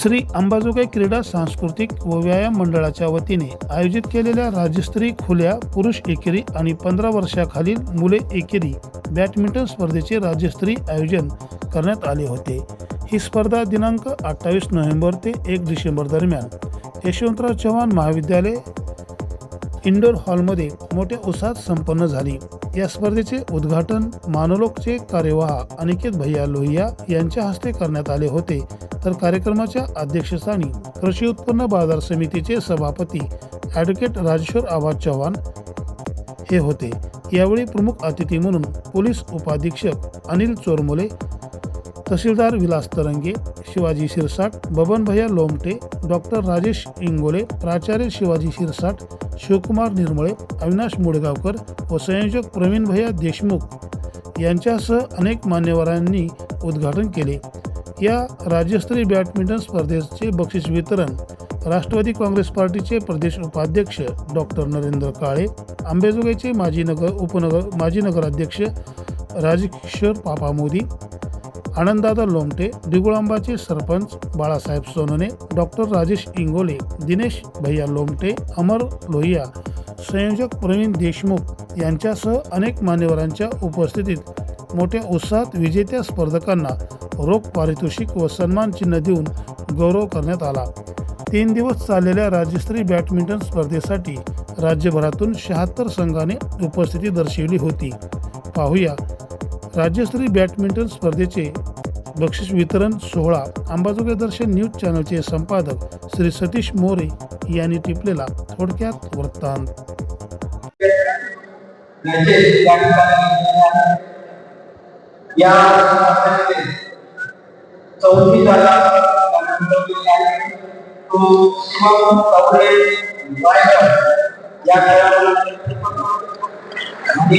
श्री अंबाजोगाई क्रीडा सांस्कृतिक व व्यायाम मंडळाच्या वतीने आयोजित केलेल्या राज्यस्तरीय खुल्या पुरुष एकेरी आणि पंधरा वर्षाखालील मुले एकेरी बॅडमिंटन स्पर्धेचे राज्यस्तरीय आयोजन करण्यात आले होते. ही स्पर्धा दिनांक अठ्ठावीस नोव्हेंबर ते एक डिसेंबर दरम्यान यशवंतराव चव्हाण महाविद्यालय इंडोर हॉलमध्ये मोठ्या उत्साहात संपन्न झाली. या स्पर्धेचे उद्घाटन मानोलोकचे कार्यवाह अनिकेत भैया लोहिया यांच्या हस्ते करण्यात आले होते. तर कार्यक्रमाच्या अध्यक्षस्थानी कृषी उत्पन्न बाजार समितीचे सभापती ॲडव्होकेट राजेश्वर आवाज चव्हाण हे होते. यावेळी प्रमुख अतिथी म्हणून पोलीस उपाधीक्षक अनिल चोरमोले तहसीलदार विलास तरंगे शिवाजी शिरसाट बबनभैया लोमटे डॉक्टर राजेश इंगोले प्राचार्य शिवाजी शिरसाट शिवकुमार निर्मळे अविनाश मुडगावकर व संयोजक प्रवीण भैया देशमुख यांच्यासह अनेक मान्यवरांनी उद्घाटन केले. या राज्यस्तरीय बॅडमिंटन स्पर्धेचे बक्षीस वितरण राष्ट्रवादी काँग्रेस पार्टीचे प्रदेश उपाध्यक्ष डॉक्टर नरेंद्र काळे आंबेजोगाईचे माजी नगर उपनगर माजी नगराध्यक्ष राजकिशोर पापा मोदी आनंददादा लोमटे दिगुळांबाचे सरपंच बाळासाहेब सोनने डॉक्टर राजेश इंगोले दिनेश भैया लोमटे अमर लोहिया संयोजक प्रवीण देशमुख यांच्यासह अनेक मान्यवरांच्या उपस्थितीत मोठ्या उत्साहात विजेत्या स्पर्धकांना रोख पारितोषिक व सन्मान चिन्ह देऊन गौरव करण्यात आला. तीन दिवस चाललेल्या राज्यस्तरीय बॅडमिंटन स्पर्धेसाठी राज्यभरातून शहात्तर संघाने उपस्थिती दर्शवली होती. पाहूया राज्यस्तरीय बॅडमिंटन स्पर्धेचे बक्षीस वितरण सोहळा अंबाजोगाई दर्शन न्यूज चॅनलचे संपादक श्री सतीश मोरे यांनी टिपलेला थोडक्यात वृत्तांत. या चौथी जागा तो शिवम या खेळाडूला आणि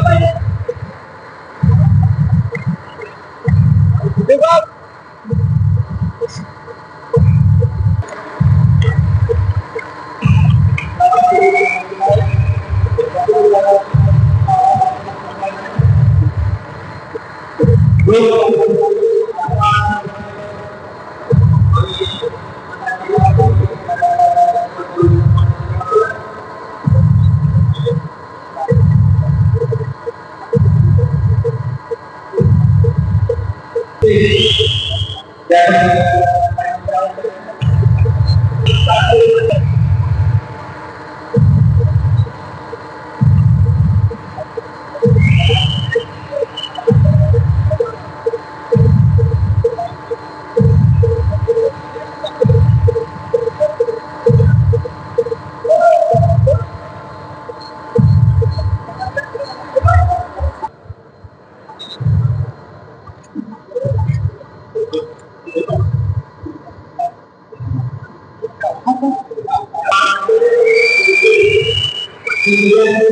Gracias.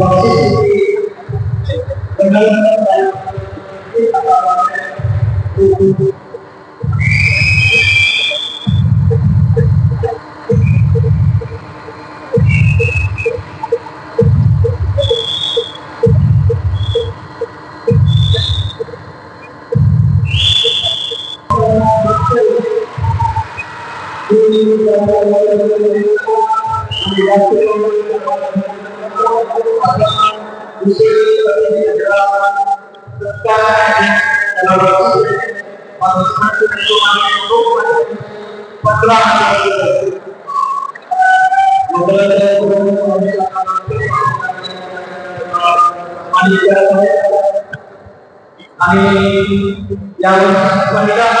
waktu itu benar-benar itu yang meninggal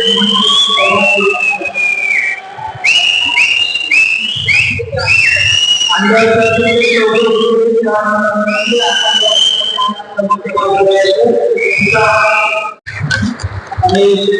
आणि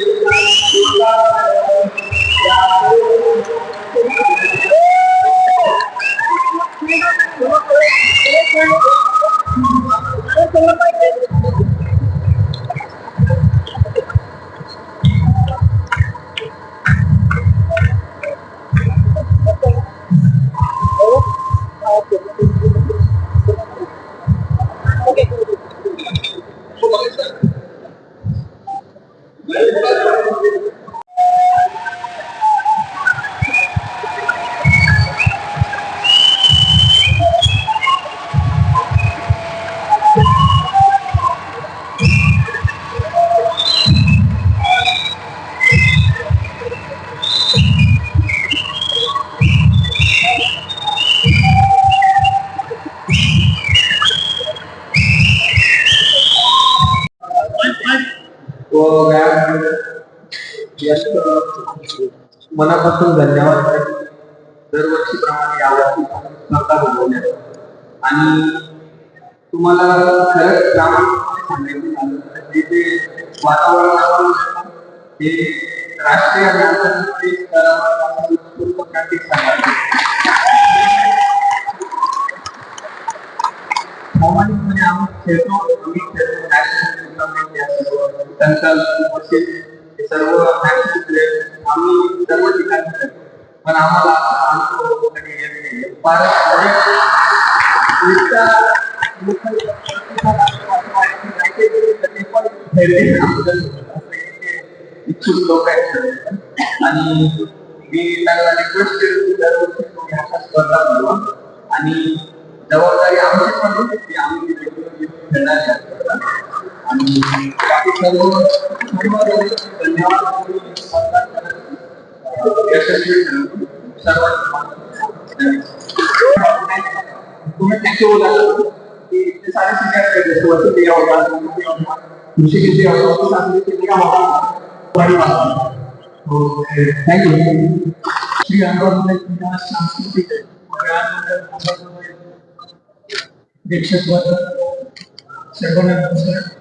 व व्यायाम मनापासून धन्यवाद दरवर्षीप्रमाणे यावर्षी स्पर्धा बनवल्या आणि तुम्हाला खरंच प्रामाणिकपणे सांगायचं झालं तर जे ते वातावरण हे राष्ट्रीय आणि आंतरराष्ट्रीय स्तरावर आपण उत्स्फूर्त प्रामाणिकपणे आम्ही खेळतो आम्ही खेळतो हे सर्व आम्ही सर्व ठिकाणी पण आम्हाला आणि इच्छुक लोक आहेत आणि मी त्यांना रिक्वेस्ट केली दरवर्षी तुम्ही अशा स्पर्धा आणि जबाबदारी आमची पण होती की आम्ही खेळणार सांस्कृतिक व्यायाम सर्वांना नमस्कार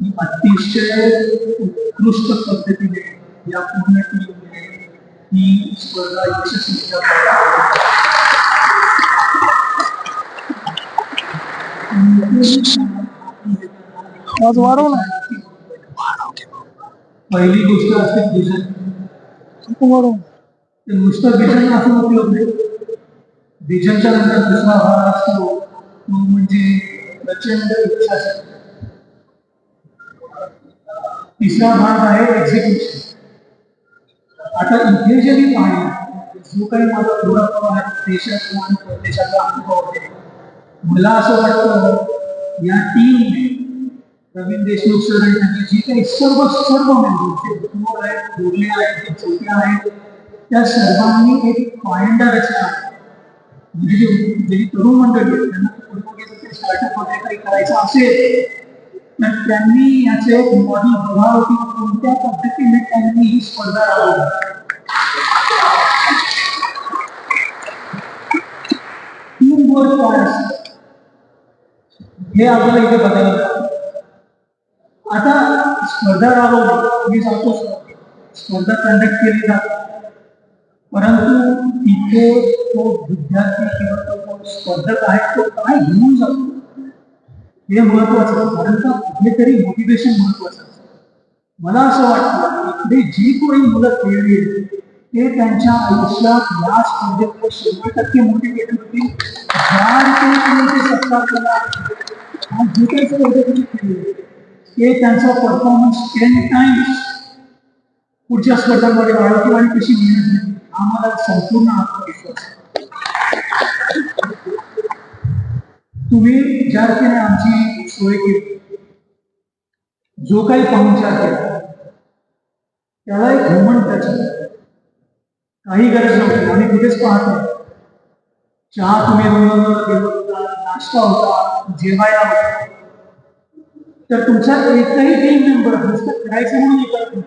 अतिशय उत्कृष्ट पद्धतीने या पूर्ण टीमने ही स्पर्धा यशस्वी. पहिली गोष्ट असते वाढव ते नुसतं विजन असं उपयोग नाही. नंतर दुसरा भाग असतो तो म्हणजे प्रचंड इच्छाशक्ती तिसरा भाग आहे एक्झिक्युशन आता इथे जे मी पाहिलं, जो काही माझा थोडाफार देशाचा आणि परदेशाचा अनुभव आहे, मला असं वाटतं या टीमने प्रवीण देशमुख सर त्यांचे जे काही सर्व सर्व मेंबर समोर आहेत बोलले आहेत, जे चौके आहेत, त्या सर्वांनी एक पायंडा रचना म्हणजे जे जे तरुण मंडळी त्यांना पुढे स्टार्टअप वगैरे काही करायचं असेल त्यांनी याचे मॉडेल बघावं की कोणत्या पद्धतीने त्यांनी ही स्पर्धा राबवली काय असतं हे आपल्याला इथे बघायला. आता स्पर्धा राबवली मी सांगतो स्पर्धा कंडक्ट केली जाते परंतु तिथे तो विद्यार्थी किंवा तो कोण स्पर्धक आहे तो काय घेऊन जातो हे महत्वाचं आहे. कारण का कुठेतरी मोटिवेशन महत्वाचं असतं मला असं वाटतं इकडे जी कोणी मुलं खेळली ते त्यांच्या आयुष्यात या स्पर्धेत शंभर टक्के मोटिवेटेड होतील ज्या रीतीने सत्कार केला आणि जे काही स्पर्धेमध्ये खेळले ते त्यांचा परफॉर्मन्स टेन टाइम्स पुढच्या स्पर्धांमध्ये वाढवतो आणि कशी मेहनत घेतली आम्हाला संपूर्ण आत्मविश्वास आहे. तुम्ही ज्या रीतीने आमची सोय केली, जो काही पाहुणचार केला, त्याला एक ह्युमन टच काही गरज नव्हती. आम्ही कुठेच चहा तुम्ही देत होता, नाश्ता होता, जेवायला होता. तर तुमचा एकही टीम मेंबर नुसतं करायचं म्हणून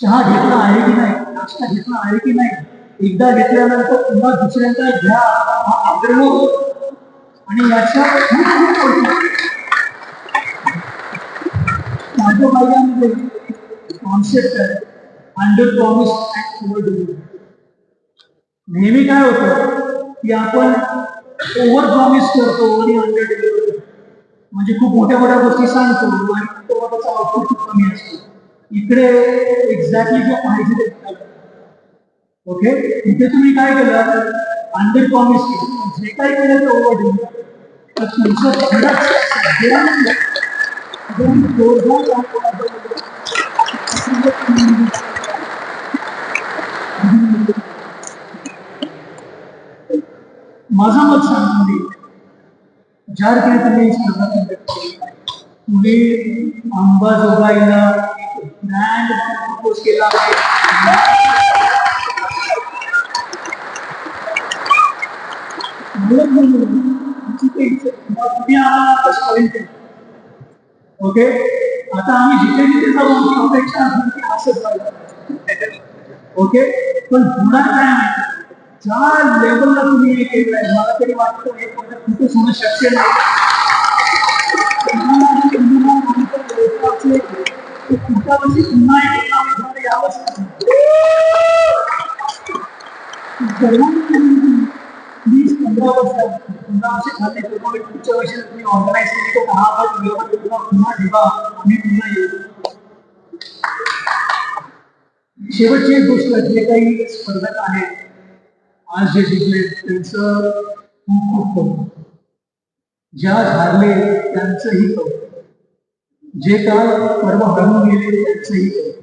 चहा घेतला आहे की नाही? नाश्ता घेतला आहे की नाही? एकदा घेतल्यानंतर पुन्हा दुसऱ्यांदा घ्या. हा आग्रह. आणि याच्या खूप खूप गोष्टी आहेत. कॉन्सेप्ट आहे अंडर प्रॉमिस अँड ओव्हर नेहमी काय होतं की आपण ओव्हर प्रॉमिस करतो आणि अंडर डिलिव्हर करतो. म्हणजे खूप मोठ्या मोठ्या गोष्टी सांगतो आणि तो त्याचा आउटपुट खूप कमी असतो. इकडे एक्झॅक्टली जो पाहिजे ओके इथे तुम्ही काय केलं? अंडर प्रॉमिस केलं पण जे काही केलं ते ओव्हर डिलिव्हरी तर तुमचं खरंच सगळ्यांना एकदम जोरदार काम करायचं. माझं मत सांगतो मी ज्या रीतीने तुम्ही ही स्पर्धा conduct केली आहे, तुम्ही अंबाजोगाईला ब्रँड प्रपोज केला आहे ओके आता आम्ही जिथे जिथे जाऊ आमची अपेक्षा असेल की असंच व्हायला ओके पण होणार काय माहिती ज्या लेवलला तुम्ही हे केलंय मला तरी वाटतं हे पद्धत कुठेच होणं शक्य नाही. पुढच्या वर्षी पुन्हा एकदा यावंच वीस पंधरा वर्ष पंधरा वर्ष झाले त्यामुळे पुढच्या वर्षी तुम्ही ऑर्गनाईज केली तर दहा वर्ष व्यवस्थित पुन्हा पुन्हा ठेवा आम्ही पुन्हा येऊ शेवटची एक गोष्ट जे काही स्पर्धक आहेत आज जे जिंकले त्यांचं खूप खूप कौतुक. ज्या झाले त्यांचंही कौतुक. जे काल परवा हरवून गेले त्यांचंही कौतुक.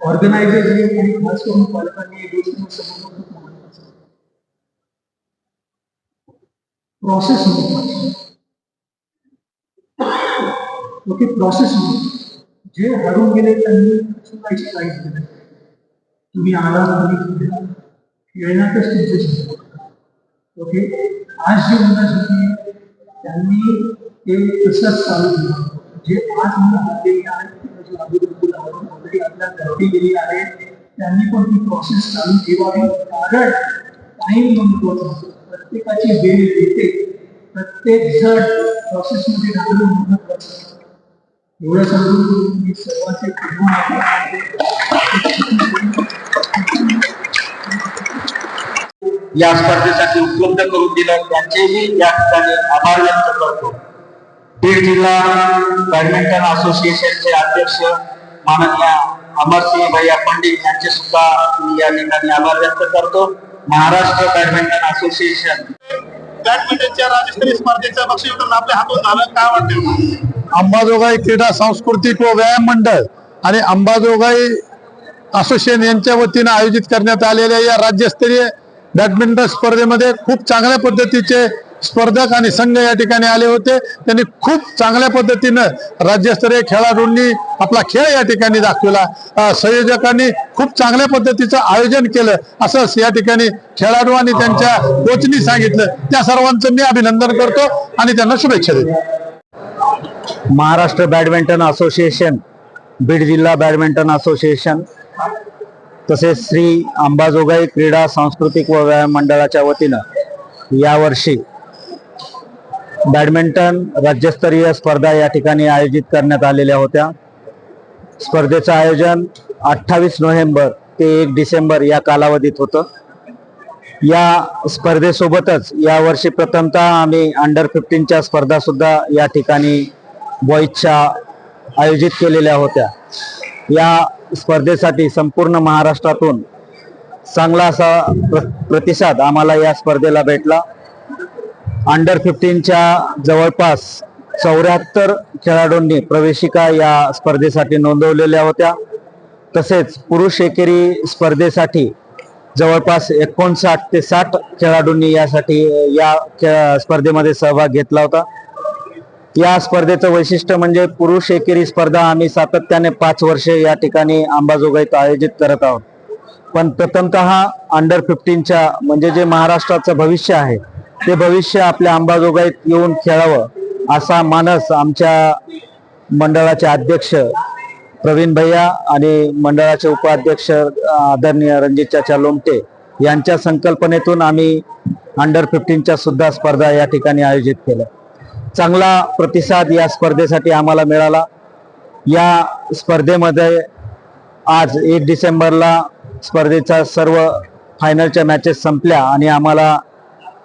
ऑर्गनायझरने आणि खास करून पालकांनी एक गोष्ट समजणं खूप प्रोसेस महत्वाची ओके प्रोसेस जे हरून गेले त्यांनी चुकायची काहीच नाही. तुम्ही आला तुम्ही खेळण्यातच तुमचं शिक्षण ओके आज जे मुलं शिकली त्यांनी ते तसंच चालू केलं जे आज मुलं हरलेली आहेत जे अगोदर ऑलरेडी आपल्या घरटी गेली आहे त्यांनी पण ती प्रोसेस चालू ठेवावी कारण टाईम महत्वाचा असतो प्रत्येकाची वेळ येते. प्रत्येक जण प्रोसेसमध्ये राहणं महत्वाचं एवढं सांगून मी सर्वांचे या स्पर्धेसाठी उपलब्ध करून दिलं त्यांचेही या ठिकाणी आभार व्यक्त करतो. बीड जिल्हा बॅडमिंटन असोसिएशनचे अध्यक्ष माननीय अमरसिंह भैया पंडित यांचे सुद्धा मी या ठिकाणी आभार व्यक्त करतो. Maharashtra badminton association. बॅडमिंटनच्या राज्यस्तरीय स्पर्धेचं बक्षीस वितरण आपल्या हातून झालं. काय वाटतं अंबाजोगाई क्रीडा सांस्कृतिक व व्यायाम मंडळ आणि अंबाजोगाई असोसिएशन यांच्या वतीनं आयोजित करण्यात आलेल्या या राज्यस्तरीय बॅडमिंटन स्पर्धेमध्ये खूप चांगल्या पद्धतीचे स्पर्धक आणि संघ या ठिकाणी आले होते. त्यांनी खूप चांगल्या पद्धतीनं राज्यस्तरीय खेळाडूंनी आपला खेळ या ठिकाणी दाखवला. संयोजकांनी खूप चांगल्या पद्धतीचं आयोजन केलं. असं या ठिकाणी खेळाडू आणि त्यांच्या कोचनी सांगितलं. त्या सर्वांचं मी अभिनंदन करतो आणि त्यांना शुभेच्छा देतो. महाराष्ट्र बॅडमिंटन असोसिएशन बीड जिल्हा बॅडमिंटन असोसिएशन तसेच श्री अंबाजोगाई क्रीडा सांस्कृतिक व व्यायाम मंडळाच्या वतीनं यावर्षी बॅडमिंटन राज्यस्तरीय स्पर्धा या ठिकाणी आयोजित करण्यात आलेल्या होत्या. स्पर्धेचं आयोजन अठ्ठावीस नोव्हेंबर ते एक डिसेंबर या कालावधीत होतं. या स्पर्धेसोबतच यावर्षी प्रथमतः आम्ही अंडर फिफ्टीनच्या स्पर्धासुद्धा या ठिकाणी बॉईजच्या आयोजित केलेल्या होत्या. या स्पर्धेसाठी संपूर्ण महाराष्ट्रातून चांगला असा प्र प्रतिसाद आम्हाला या स्पर्धेला भेटला. अंडर फिफ्टीनच्या जवळपास चौऱ्याहत्तर खेळाडूंनी प्रवेशिका या स्पर्धेसाठी नोंदवलेल्या होत्या. तसेच पुरुष एकेरी स्पर्धेसाठी जवळपास एकोणसाठ ते साठ खेळाडूंनी यासाठी या खे- स्पर्धेमध्ये सहभाग घेतला होता. या स्पर्धेचं वैशिष्ट्य म्हणजे पुरुष एकेरी स्पर्धा आम्ही सातत्याने पाच वर्षे या ठिकाणी अंबाजोगाईत आयोजित करत आहोत. पण प्रथमतः अंडर फिफ्टीनच्या म्हणजे जे महाराष्ट्राचं भविष्य आहे ते भविष्य आपल्या अंबाजोगाईत येऊन खेळावं असा मानस आमच्या मंडळाचे अध्यक्ष प्रवीण भैया आणि मंडळाचे उपाध्यक्ष आदरणीय रणजित लोमटे यांच्या संकल्पनेतून आम्ही अंडर फिफ्टीनच्या सुद्धा स्पर्धा या ठिकाणी आयोजित केल्या. चांगला प्रतिसाद या स्पर्धेसाठी आम्हाला मिळाला. या स्पर्धेमध्ये आज एक डिसेंबरला स्पर्धेचा सर्व फायनलच्या मॅचेस संपल्या आणि आम्हाला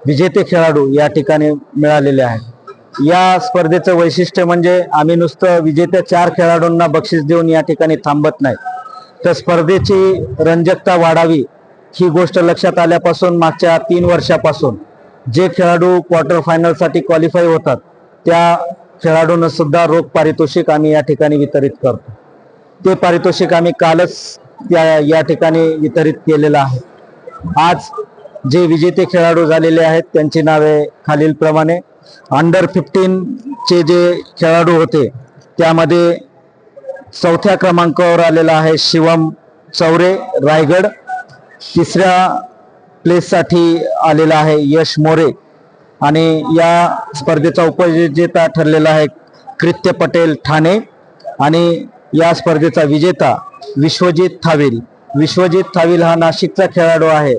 विजेते खेळाडू या ठिकाणी मिळालेले आहे या स्पर्धेचं वैशिष्ट्य म्हणजे आम्ही नुसतं विजेत्या चार खेळाडूंना बक्षीस देऊन या ठिकाणी थांबत नाही. तर स्पर्धेची रंजकता वाढावी ही गोष्ट लक्षात आल्यापासून मागच्या तीन वर्षापासून जे खेळाडू क्वार्टर फायनलसाठी क्वालिफाय होतात त्या खेळाडूंना सुद्धा रोख पारितोषिक आम्ही या ठिकाणी वितरित करतो. ते पारितोषिक आम्ही कालच त्या या ठिकाणी वितरित केलेलं आहे. आज जे विजेते खेळाडू झालेले आहेत त्यांची नावे खालीलप्रमाणे. अंडर फिफ्टीनचे जे खेळाडू होते त्यामध्ये चौथ्या क्रमांकावर आलेला आहे शिवम चौरे रायगड. तिसऱ्या प्लेससाठी आलेला आहे यश मोरे. आणि या स्पर्धेचा उपविजेता ठरलेला आहे कृत्य पटेल ठाणे. आणि या स्पर्धेचा विजेता विश्वजित थाविल. विश्वजित थाविल हा नाशिकचा खेळाडू आहे.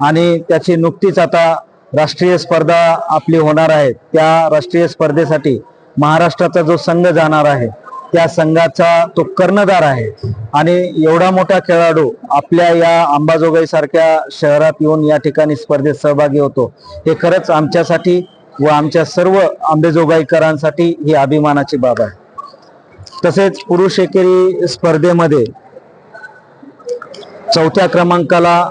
आणि त्याची नुकतीच आता राष्ट्रीय स्पर्धा आपली होणार आहे. त्या राष्ट्रीय स्पर्धेसाठी महाराष्ट्राचा जो संघ जाणार आहे त्या संघाचा तो कर्णधार आहे. आणि एवढा मोठा खेळाडू आपल्या या अंबाजोगाई सारख्या शहरात येऊन या ठिकाणी स्पर्धेत सहभागी होतो. हे खरंच आमच्यासाठी व आमच्या सर्व आंबेजोगाईकरांसाठी ही अभिमानाची बाब आहे. तसेच पुरुष एकेरी स्पर्धेमध्ये चौथ्या क्रमांकाला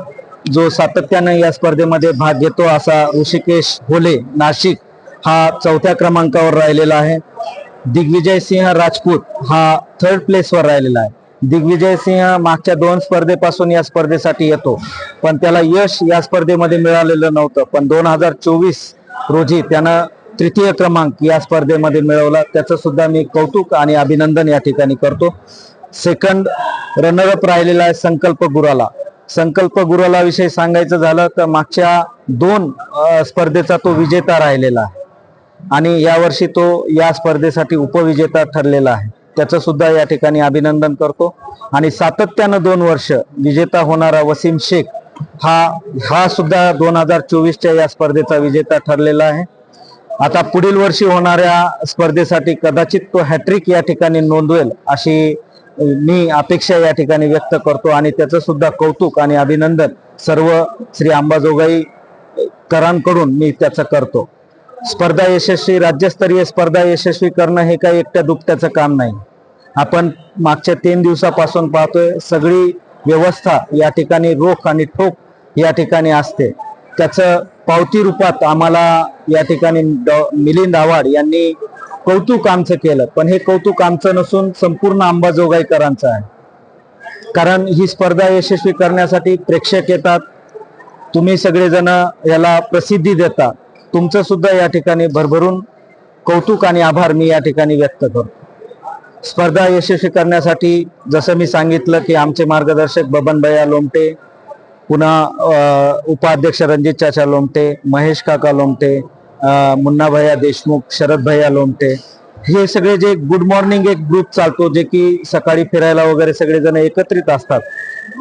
जो सातत्यानं या स्पर्धेमध्ये भाग घेतो असा ऋषिकेश होले नाशिक हा चौथ्या क्रमांकावर राहिलेला आहे. दिग्विजय सिंह राजपूत हा थर्ड प्लेसवर राहिलेला आहे. दिग्विजय सिंह मागच्या दोन स्पर्धेपासून या स्पर्धेसाठी येतो. पण त्याला यश या स्पर्धेमध्ये मिळालेलं नव्हतं. पण दोन हजार चोवीस रोजी त्यानं तृतीय क्रमांक या स्पर्धेमध्ये मिळवला. त्याचं सुद्धा मी कौतुक आणि अभिनंदन या ठिकाणी करतो. सेकंड रनरअप राहिलेला आहे संकल्प गुराला. संकल्प गुरुला विषयी सांगायचं झालं तर मागच्या दोन स्पर्धेचा तो विजेता राहिलेला आहे. आणि यावर्षी तो या स्पर्धेसाठी उपविजेता ठरलेला आहे. त्याचं सुद्धा या ठिकाणी अभिनंदन करतो. आणि सातत्यानं दोन वर्ष विजेता होणारा वसीम शेख हा हा सुद्धा दोन हजार चोवीसच्या या स्पर्धेचा विजेता ठरलेला आहे. आता पुढील वर्षी होणाऱ्या स्पर्धेसाठी कदाचित तो हॅट्रिक या ठिकाणी नोंदवेल अशी मी अपेक्षा या ठिकाणी व्यक्त करतो आणि त्याचं सुद्धा कौतुक आणि अभिनंदन सर्व श्री अंबाजोगाई करांकडून मी त्याचं करतो. स्पर्धा यशस्वी राज्यस्तरीय स्पर्धा यशस्वी करणं हे काही एकट्या दुपट्याचं काम नाही. आपण मागच्या तीन दिवसापासून पाहतोय सगळी व्यवस्था या ठिकाणी रोख आणि ठोक या ठिकाणी असते. त्याचं पावती रूपात आम्हाला या ठिकाणी मिलिंद आव्हाड यांनी कौतुक आमचं केलं. पण हे कौतुक आमचं नसून संपूर्ण अंबाजोगाईकरांचं आहे. कारण ही स्पर्धा यशस्वी करण्यासाठी प्रेक्षक येतात. तुम्ही सगळेजण याला प्रसिद्धी देता. तुमचं सुद्धा या ठिकाणी भरभरून कौतुक आणि आभार मी या ठिकाणी व्यक्त करतो. स्पर्धा यशस्वी करण्यासाठी जसं मी सांगितलं की आमचे मार्गदर्शक बबन भैया लोमटे पुन्हा उपाध्यक्ष रणजित चाचा लोमटे महेश काका लोमटे मुन्ना भैया देशमुख शरद भैया लोमटे हे सगळे जे गुड मॉर्निंग एक ग्रुप चालतो जे की सकाळी फिरायला वगैरे सगळेजण एकत्रित असतात.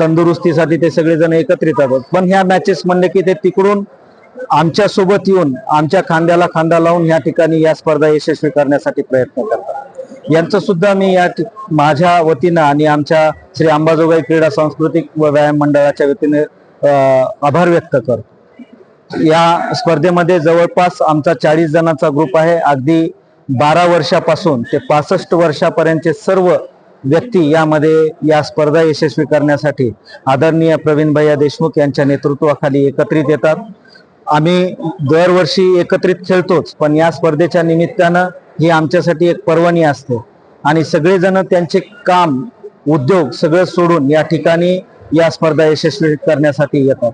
तंदुरुस्तीसाठी ते सगळेजण एकत्रित असतात पण ह्या मॅचेस म्हणले की ते तिकडून आमच्यासोबत येऊन आमच्या खांद्याला खांदा लावून या ठिकाणी या स्पर्धा यशस्वी करण्यासाठी प्रयत्न करतात. यांचं सुद्धा मी या माझ्या वतीनं आणि आमच्या श्री अंबाजोगाई क्रीडा सांस्कृतिक व व्यायाम मंडळाच्या वतीने आभार व्यक्त करतो. या स्पर्धेमध्ये जवळपास आमचा चाळीस जणांचा ग्रुप आहे. अगदी बारा वर्षापासून ते पासष्ट वर्षापर्यंतचे सर्व व्यक्ती यामध्ये या स्पर्धा यशस्वी करण्यासाठी आदरणीय प्रवीण भैया देशमुख यांच्या नेतृत्वाखाली एकत्रित येतात. आम्ही दरवर्षी एकत्रित खेळतोच पण या स्पर्धेच्या निमित्तानं ही आमच्यासाठी एक पर्वणी असते. आणि सगळेजण त्यांचे काम उद्योग सगळं सोडून या ठिकाणी या स्पर्धा यशस्वी करण्यासाठी येतात.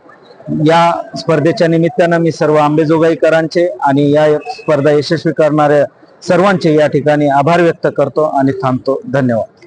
या स्पर्धेच्या निमित्तानं मी सर्व आंबेजोगाईकरांचे आणि या स्पर्धा यशस्वी करणाऱ्या सर्वांचे या ठिकाणी आभार व्यक्त करतो आणि थांबतो. धन्यवाद.